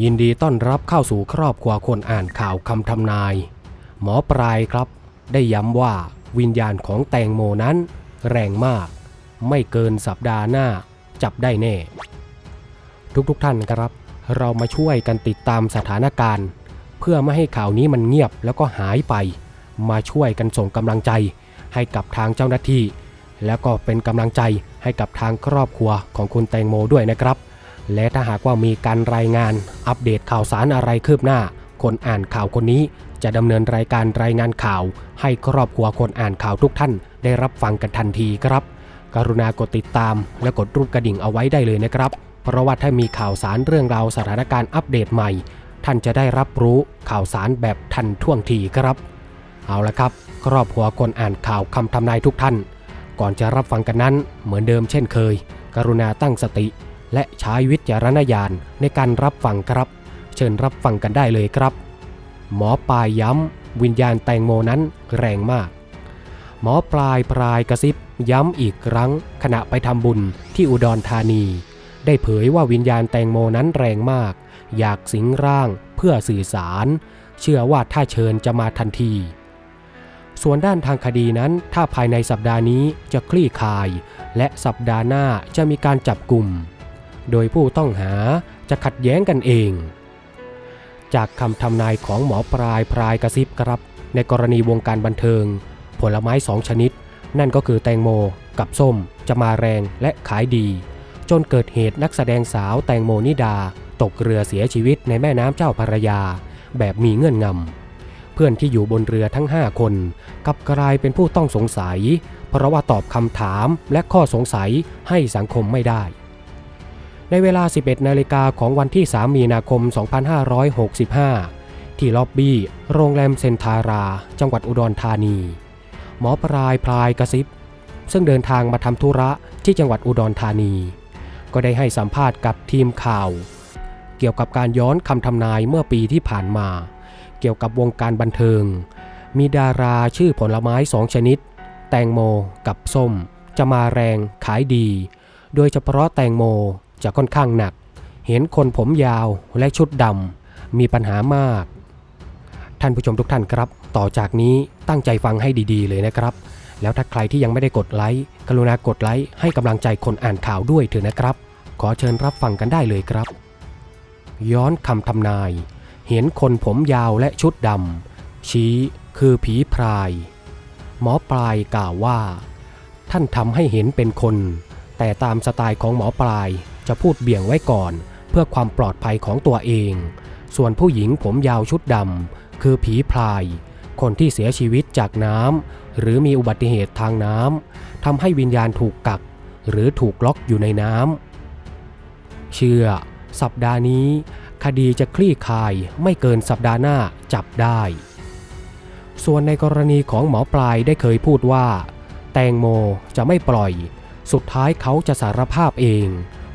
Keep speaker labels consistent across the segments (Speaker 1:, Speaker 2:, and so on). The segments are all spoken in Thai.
Speaker 1: ยินดีต้อนรับเข้าสู่ครอบครัวคนอ่านข่าวคำทำนาย หมอปลายครับ ได้ย้ำว่าวิญญาณของแตงโมนั้น แรงมาก ไม่เกินสัปดาห์หน้า จับได้แน่ ทุกๆทท่านครับ เรามาช่วยกันติดตามสถานการณ์ เพื่อไม่ให้ข่าวนี้มันเงียบแล้วก็หายไป มาช่วยกันส่งกำลังใจ ให้กับทางเจ้าหน้าที่ แล้วก็เป็นกำลังใจให้กับทางครอบครัวของคุณแตงโมด้วยนะครับ และถ้าหากว่ามีการรายงานอัปเดตข่าวสารอะไรคืบหน้า คนอ่านข่าวคนนี้จะดำเนินรายการรายงานข่าว ให้ครอบครัวคนอ่านข่าวทุกท่าน ได้รับฟังกันทันทีครับ กรุณากดติดตาม และกดรูปกระดิ่งเอาไว้ได้เลยนะครับ เพราะว่าถ้ามีข่าวสารเรื่องราวสถานการณ์อัปเดตใหม่ ท่านจะได้รับรู้ข่าวสารแบบทันท่วงทีครับ เอาละครับ ครอบครัวคนอ่านข่าวคำทำนายทุกท่าน ก่อนจะรับฟังกันนั้นเหมือนเดิมเช่นเคย กรุณาตั้งสติ และใช้วิจารณญาณในการรับฟังครับ เชิญรับฟังกันได้เลยครับ หมอปลายย้ำวิญญาณแตงโมนั้นแรงมาก หมอปลายปลายกระซิบย้ำอีกครั้ง ขณะไปทำบุญที่อุดรธานี ได้เผยว่าวิญญาณแตงโมนั้นแรงมาก อยากสิงร่างเพื่อสื่อสาร เชื่อว่าถ้าเชิญจะมาทันทีส่วนด้านทางคดีนั้นถ้าภายในสัปดาห์นี้จะคลี่คลาย และสัปดาห์หน้าจะมีการจับกลุ่ม โดยผู้ต้องหาจะขัดแย้งกันเอง จากคำทำนายของหมอปลายพรายกระซิบครับ ในกรณีวงการบันเทิง ผลไม้สองชนิด นั่นก็คือแตงโม กับส้ม จะมาแรงและขายดี จนเกิดเหตุนักแสดงสาวแตงโมนิดา ตกเรือเสียชีวิตในแม่น้ำเจ้าพระยา แบบมีเงื่อนงำเพื่อนที่อยู่บนเรือทั้ง 5 คนกับกลายเป็นผู้ต้องสงสัย เพราะว่าตอบคำถามและข้อสงสัยให้สังคมไม่ได้ ในเวลา 11 นาฬิกาของวันที่ 3 มีนาคม 2565 ที่ล็อบบี้ โรงแรมเซนทารา จังหวัดอุดรธานี หมอปลายพลายกระซิบ ซึ่งเดินทางมาทำธุระที่จังหวัดอุดรธานี ก็ได้ให้สัมภาษณ์กับทีมข่าว เกี่ยวกับการย้อนคำทำนายเมื่อปีที่ผ่านมา เกี่ยวกับวงการบันเทิง มีดาราชื่อผลไม้สองชนิด แตงโมกับส้ม จะมาแรงขายดี โดยเฉพาะแตงโม จะค่อนข้างหนัก เห็นคนผมยาวและชุดดำมีปัญหามาก ท่านผู้ชมทุกท่านครับ ต่อจากนี้ตั้งใจฟังให้ดีๆ เลยนะครับ แล้วถ้าใครที่ยังไม่ได้กดไลค์กรุณากดไลค์ให้กำลังใจคนอ่านข่าวด้วยเถอะนะครับ ขอเชิญรับฟังกันได้เลยครับ ย้อนคำทำนาย เห็นคนผมยาวและชุดดำชี้คือผีพราย หมอปลายกล่าวว่า ท่านทำให้เห็นเป็นคน แต่ตามสไตล์ของหมอปลาย จะพูดเบี่ยงไว้ก่อน เพื่อความปลอดภัยของตัวเอง ส่วนผู้หญิงผมยาวชุดดำคือผีพราย คนที่เสียชีวิตจากน้ำหรือมีอุบัติเหตุทางน้ำทำให้วิญญาณถูกกัก หรือถูกล็อกอยู่ในน้ำเชื่อ สัปดาห์นี้ คดีจะคลี่คลายไม่เกินสัปดาห์หน้าจับได้ ส่วนในกรณีของหมอปลายได้เคยพูดว่า แตงโมจะไม่ปล่อย สุดท้ายเขาจะสารภาพเอง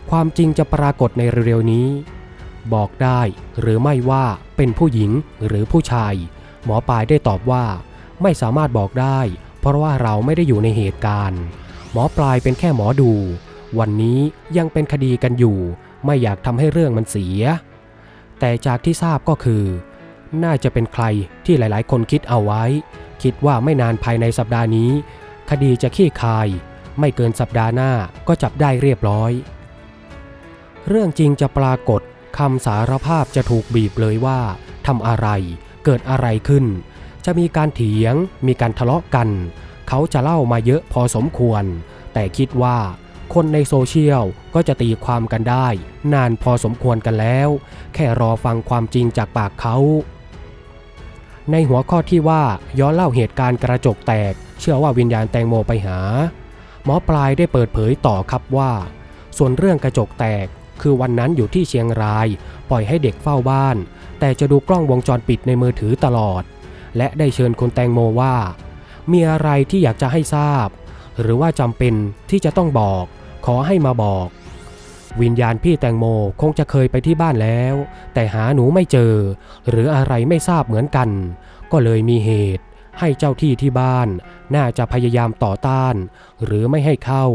Speaker 1: ความจริงจะปรากฏในเร็วๆนี้ บอกได้หรือไม่ว่าเป็นผู้หญิงหรือผู้ชาย หมอปลายได้ตอบว่า ไม่สามารถบอกได้ เพราะว่าเราไม่ได้อยู่ในเหตุการณ์ หมอปลายเป็นแค่หมอดู วันนี้ยังเป็นคดีกันอยู่ ไม่อยากทำให้เรื่องมันเสีย แต่จากที่ทราบก็คือ น่าจะเป็นใครที่หลายๆ คนคิดเอาไว้ คิดว่าไม่นานภายในสัปดาห์นี้ คดีจะขี้คาย ไม่เกินสัปดาห์หน้าก็จับได้เรียบร้อย เรื่องจริงจะปรากฏคำสารภาพจะถูกบีบเลยว่าทำอะไร เกิดอะไรขึ้น จะมีการเถียง มีการทะเลาะกัน เขาจะเล่ามาเยอะพอสมควร แต่คิดว่า คนในโซเชียลก็จะตีความกันได้ นานพอสมควรกันแล้ว แค่รอฟังความจริงจากปากเขา ในหัวข้อที่ว่าย้อนเล่าเหตุการณ์กระจกแตก เชื่อว่าวิญญาณแตงโมไปหา หมอปลายได้เปิดเผยต่อครับว่า ส่วนเรื่องกระจกแตก คือวันนั้นอยู่ที่เชียงราย ปล่อยให้เด็กเฝ้าบ้าน แต่จะดูกล้องวงจรปิดในมือถือตลอด และได้เชิญคุณแตงโมว่า มีอะไรที่อยากจะให้ทราบ หรือว่าจำเป็นที่จะต้องบอก ขอให้มาบอก วิญญาณพี่แตงโมคงจะเคยไปที่บ้านแล้ว แต่หาหนูไม่เจอ หรืออะไรไม่ทราบเหมือนกัน ก็เลยมีเหตุ ให้เจ้าที่ที่บ้าน น่าจะพยายามต่อต้าน หรือไม่ให้เข้า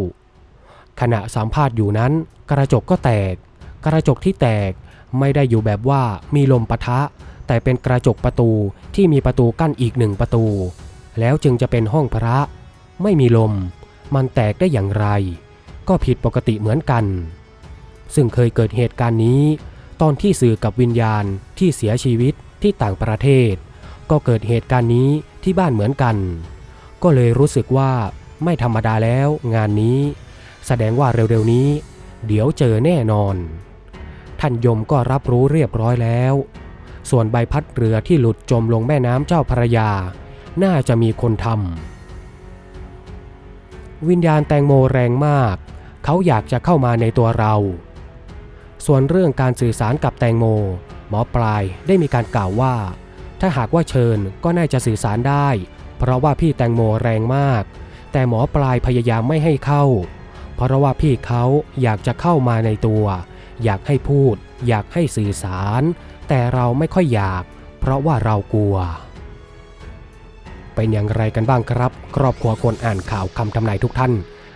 Speaker 1: ขณะสัมภาษณ์อยู่นั้น กระจกก็แตก กระจกที่แตกไม่ได้อยู่แบบว่ามีลมปะทะ แต่เป็นกระจกประตูที่มีประตูกั้นอีกหนึ่งประตู แล้วจึงจะเป็นห้องพระ ไม่มีลม มันแตกได้อย่างไร ก็ผิดปกติเหมือนกัน ซึ่งเคยเกิดเหตุการณ์นี้ ตอนที่สื่อกับวิญญาณที่เสียชีวิตที่ต่างประเทศ ก็เกิดเหตุการณ์นี้ที่บ้านเหมือนกัน ก็เลยรู้สึกว่าไม่ธรรมดาแล้วงานนี้ แสดงว่าเร็วๆนี้ เดี๋ยวเจอแน่นอน ท่านยมก็รับรู้เรียบร้อยแล้ว ส่วนใบพัดเรือที่หลุดจมลงแม่น้ำเจ้าพระยา น่าจะมีคนทำวิญญาณแตงโมแรงมาก เขาอยากจะเข้ามาในตัวเรา ส่วนเรื่องการสื่อสารกับแตงโม หมอปลายได้มีการกล่าวว่า ถ้าหากว่าเชิญก็น่าจะสื่อสารได้ เพราะว่าพี่แตงโมแรงมาก แต่หมอปลายพยายามไม่ให้เข้า เพราะว่าพี่เขาอยากจะเข้ามาในตัว อยากให้พูด อยากให้สื่อสาร แต่เราไม่ค่อยอยาก เพราะว่าเรากลัว เป็นอย่างไรกันบ้างครับ ครอบครัวคนอ่านข่าวคำทำนายทุกท่าน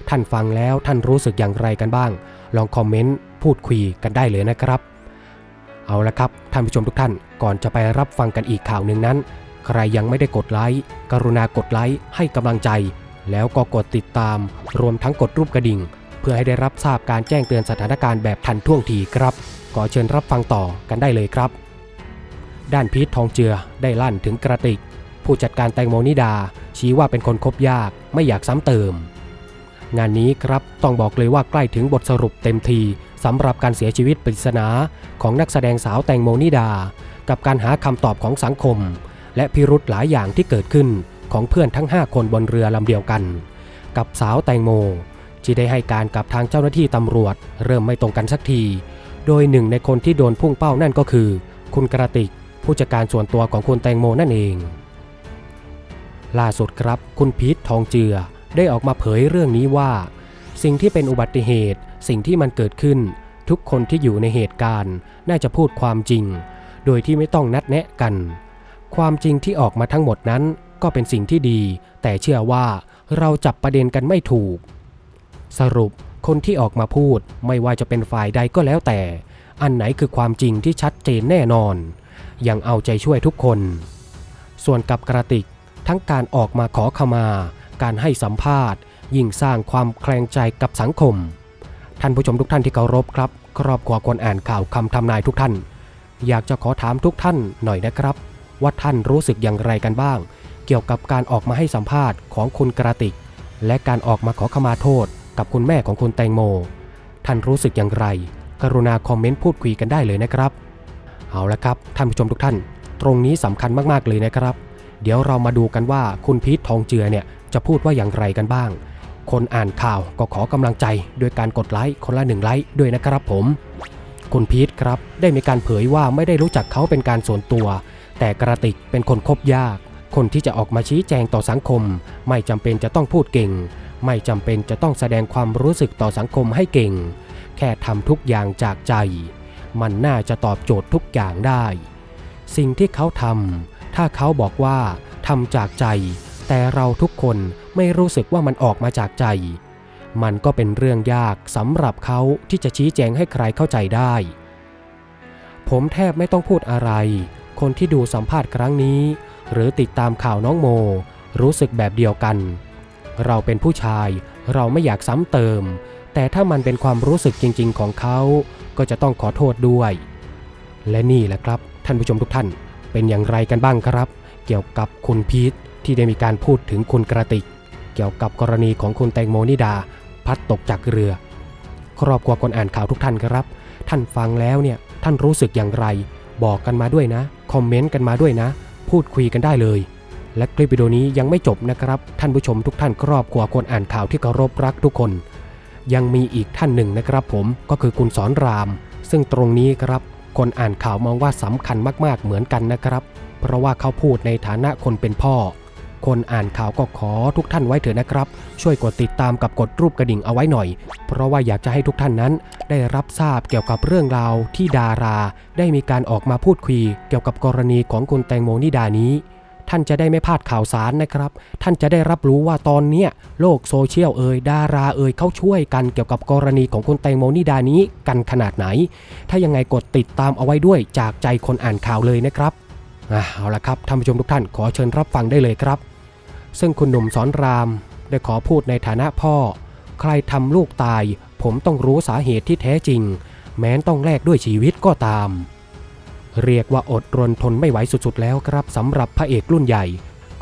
Speaker 1: ท่านฟังแล้วท่านรู้สึกอย่างไรกันบ้าง ลองคอมเมนต์พูดคุยกันได้เลยนะครับ เอาละครับท่านผู้ชมทุกท่านก่อนจะไปรับฟังกันอีกข่าวหนึ่งนั้น ใครยังไม่ได้กดไลค์กรุณากดไลค์ให้กำลังใจ แล้วก็กดติดตาม รวมทั้งกดรูปกระดิ่ง เพื่อให้ได้รับทราบการแจ้งเตือนสถานการณ์แบบทันท่วงทีครับ ขอเชิญรับฟังต่อกันได้เลยครับ ด้านพีททองเจือได้ลั่นถึงกระติก ผู้จัดการแตงโมนิดา ชี้ว่าเป็นคนคบยากไม่อยากซ้ำเติม งานนี้ครับต้องบอกเลยว่าใกล้ถึงบทสรุปเต็มทีสำหรับการเสียชีวิตปริศนาของนักแสดงสาวแตงโมนิดา กับการหาคำตอบของสังคม และพิรุธหลายอย่างที่เกิดขึ้น ของเพื่อนทั้ง 5 คนบนเรือลำเดียวกัน กับสาวแตงโม ที่ได้ให้การกับทางเจ้าหน้าที่ตำรวจ เริ่มไม่ตรงกันสักที โดยหนึ่งในคนที่โดนพุ่งเป้านั่นก็คือ คุณกระติก ผู้จัดการส่วนตัวของคุณแตงโมนั่นเอง ล่าสุดครับ คุณพีททองเจือได้ออกมาเผยเรื่องนี้ว่า สิ่งที่เป็นอุบัติเหตุ สิ่งที่มันเกิดขึ้น ทุกคนที่อยู่ในเหตุการณ์ น่าจะพูดความจริง โดยที่ไม่ต้องนัดแนะกัน ความจริงที่ออกมาทั้งหมดนั้น ก็เป็นสิ่งที่ดี แต่เชื่อว่าเราจับประเด็นกันไม่ถูก สรุปคนที่ออกมาพูดไม่ว่าจะเป็นฝ่ายใดก็แล้วแต่ อันไหนคือความจริงที่ชัดเจนแน่นอน ยังเอาใจช่วยทุกคน ส่วนกับกระติกทั้งการออกมาขอขมา การให้สัมภาษณ์ ยิ่งสร้างความแคลงใจกับสังคม ท่านผู้ชมทุกท่านที่เคารพครับ ครอบครัวคนอ่านข่าวคำทำนายทุกท่าน อยากจะขอถามทุกท่านหน่อยนะครับ ว่าท่านรู้สึกอย่างไรกันบ้าง เกี่ยวกับการออกมาให้สัมภาษณ์ของคุณกระติก และการออกมาขอขมาโทษกับคุณแม่ของคุณแตงโม ท่านรู้สึกอย่างไร กรุณาคอมเมนต์พูดคุยกันได้เลยนะครับ เอาละครับ ท่านผู้ชมทุกท่าน ตรงนี้สำคัญมากๆเลยนะครับ เดี๋ยวเรามาดูกันว่าคุณพีททองเจือเนี่ยจะพูดว่าอย่างไรกันบ้าง คนอ่านข่าวก็ขอกำลังใจด้วยการกดไลค์คนละหนึ่งไลค์ด้วยนะครับผม คุณพีทครับได้มีการเผยว่าไม่ได้รู้จักเขาเป็นการส่วนตัว แต่กระติกเป็นคนคบยาก คนที่จะออกมาชี้แจงต่อสังคม ไม่จำเป็นจะต้องพูดเก่ง ไม่จำเป็นจะต้องแสดงความรู้สึกต่อสังคมให้เก่ง แค่ทำทุกอย่างจากใจ มันน่าจะตอบโจทย์ทุกอย่างได้ สิ่งที่เขาทำถ้าเขาบอกว่าทำจากใจ แต่เราทุกคนไม่รู้สึกว่ามันออกมาจากใจ มันก็เป็นเรื่องยากสำหรับเขาที่จะชี้แจงให้ใครเข้าใจได้ ผมแทบไม่ต้องพูดอะไร คนที่ดูสัมภาษณ์ครั้งนี้ หรือติดตามข่าวน้องโม รู้สึกแบบเดียวกัน เราเป็นผู้ชายเราไม่อยากซ้ำเติม แต่ถ้ามันเป็นความรู้สึกจริง ๆ ของเขา ก็จะต้องขอโทษด้วย และนี่แหละครับ ท่านผู้ชมทุกท่าน เป็นอย่างไรกันบ้างครับ เกี่ยวกับคุณพีทที่ได้มีการพูดถึงคุณกระติก เกี่ยวกับกรณีของคุณแตงโมนิดา พัดตกจากเรือ ครอบครัวคนอ่านข่าวทุกท่านครับ ท่านฟังแล้วเนี่ยท่านรู้สึกอย่างไร บอกกันมาด้วยนะ คอมเมนต์กันมาด้วยนะ พูดคุยกันได้เลย และคลิปวิดีโอนี้ยังไม่จบนะครับ ท่านผู้ชมทุกท่านครอบครัวคนอ่านข่าวที่เคารพรักทุกคน ยังมีอีกท่านหนึ่งนะครับ ผมก็คือคุณสอนราม ซึ่งตรงนี้ครับ คนอ่านข่าวมองว่าสำคัญมากๆเหมือนกันนะครับ เพราะว่าเขาพูดในฐานะคนเป็นพ่อ คนอ่านข่าวก็ขอทุกท่านไว้เถอะนะครับ ช่วยกดติดตามกับกดรูปกระดิ่งเอาไว้หน่อย เพราะว่าอยากจะให้ทุกท่านนั้น ได้รับทราบเกี่ยวกับเรื่องราวที่ดารา ได้มีการออกมาพูดคุย เกี่ยวกับกรณีของคุณแตงโมนิดานี้ ท่านจะได้ไม่พลาดข่าวสารนะครับ ท่านจะได้รับรู้ว่าตอนเนี้ยโลกโซเชียลเอ่ยดาราเอ่ยเขาช่วยกันเกี่ยวกับกรณีของคุณแตงโมนิดานี้กันขนาดไหน ถ้ายังไงกดติดตามเอาไว้ด้วยจากใจคนอ่านข่าวเลยนะครับเอาละครับท่านผู้ชมทุกท่านขอเชิญรับฟังได้เลยครับ ซึ่งคุณหนุ่มสอนรามได้ขอพูดในฐานะพ่อ ใครทำลูกตาย ผมต้องรู้สาเหตุที่แท้จริง แม้นต้องแลกด้วยชีวิตก็ตาม เรียกว่าอดรนทนไม่ไหวสุดๆ แล้วครับสำหรับพระเอกรุ่นใหญ่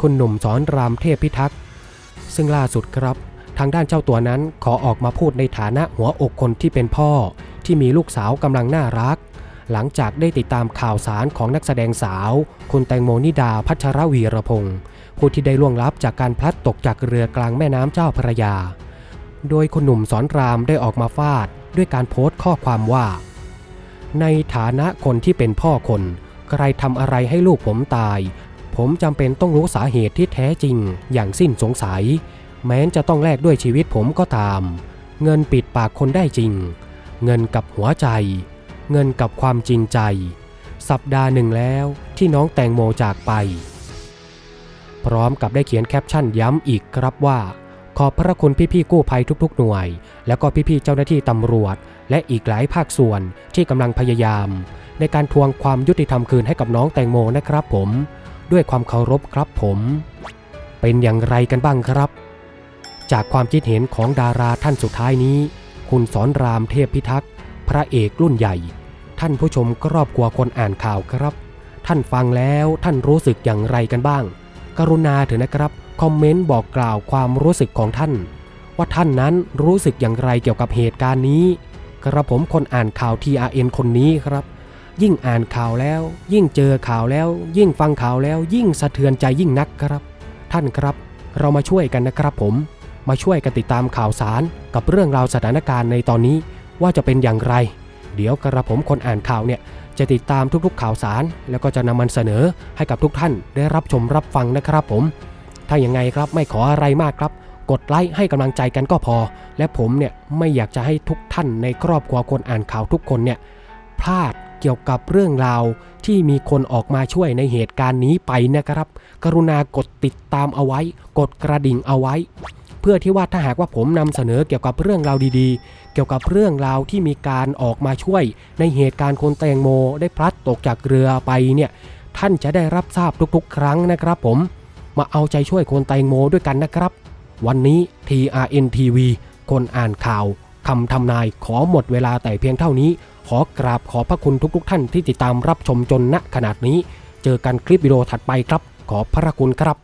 Speaker 1: คุณหนุ่มสอนรามเทพพิทักษ์ซึ่งล่าสุดครับ ทางด้านเจ้าตัวนั้นขอออกมาพูดในฐานะหัวอกคนที่เป็นพ่อ ที่มีลูกสาวกำลังน่ารัก หลังจากได้ติดตามข่าวสารของนักแสดงสาว คุณแตงโมนิดาพัชรวีรพงศ์ ผู้ที่ได้ล่วงลับจากการพลัดตกจากเรือกลางแม่น้ำเจ้าพระยา โดยคุณหนุ่มสอนรามได้ออกมาฟาดด้วยการโพสต์ข้อความว่า ในฐานะคนที่เป็นพ่อคน ใครทำอะไรให้ลูกผมตาย ผมจำเป็นต้องรู้สาเหตุที่แท้จริงอย่างสิ้นสงสัย แม้นจะต้องแลกด้วยชีวิตผมก็ตาม เงินปิดปากคนได้จริง เงินกับหัวใจ เงินกับความจริงใจ สัปดาห์หนึ่งแล้วที่น้องแตงโมจากไป พร้อมกับได้เขียนแคปชั่นย้ำอีกครับว่า ขอบพระคุณพี่ๆกู้ภัยทุกๆ หน่วย แล้วก็พี่ๆเจ้าหน้าที่ตำรวจ และอีกหลายภาคส่วนที่กำลังพยายาม ในการทวงความยุติธรรมคืนให้กับน้องแตงโมนะครับผม ด้วยความเคารพครับผม เป็นอย่างไรกันบ้างครับ จากความคิดเห็นของดาราท่านสุดท้ายนี้ คุณสอนรามเทพพิทักษ์ พระเอกรุ่นใหญ่ ท่านผู้ชมครอบครัวคนอ่านข่าวครับ ท่านฟังแล้วท่านรู้สึกอย่างไรกันบ้าง กรุณาเถอะนะครับ คอมเมนต์บอกกล่าวความรู้สึกของท่าน ว่าท่านนั้นรู้สึกอย่างไรเกี่ยวกับเหตุการณ์นี้กระผมคนอ่านข่าว TRN คนนี้ครับ ยิ่งอ่านข่าวแล้ว ยิ่งเจอข่าวแล้ว ยิ่งฟังข่าวแล้ว ยิ่งสะเทือนใจยิ่งนักครับ ท่านครับ เรามาช่วยกันนะครับผม มาช่วยกันติดตามข่าวสารกับเรื่องราวสถานการณ์ในตอนนี้ว่าจะเป็นอย่างไร เดี๋ยวกระผมคนอ่านข่าวเนี่ย จะติดตามทุกๆข่าวสาร แล้วก็จะนำมันเสนอให้กับทุกท่านได้รับชมรับฟังนะครับผม ถ้าอย่างไงครับไม่ขออะไรมากครับ กดไลค์ให้กำลังใจกันก็พอ และผมเนี่ยไม่อยากจะให้ทุกท่านในครอบครัวคนอ่านข่าวทุกคนเนี่ยพลาดเกี่ยวกับเรื่องราวที่มีคนออกมาช่วยในเหตุการณ์นี้ไปนะครับ กรุณากดติดตามเอาไว้ กดกระดิ่งเอาไว้ เพื่อที่ว่าถ้าหากว่าผมนำเสนอเกี่ยวกับเรื่องราวดีๆ เกี่ยวกับเรื่องราวที่มีการออกมาช่วย ในเหตุการณ์คนแตงโม ได้พลัดตกจากเรือไปเนี่ยท่านจะได้รับทราบทุกๆ ครั้งนะครับผมมาเอาใจช่วยคนแตงโมด้วยกันนะครับ วันนี้ TRN TV คนอ่านข่าวคำทำนายขอหมดเวลาแต่เพียงเท่านี้ ขอกราบขอพระคุณทุกๆท่านที่ติดตามรับชมจนณขนาดนี้ เจอกันคลิปวิดีโอถัดไปครับ ขอพระคุณครับ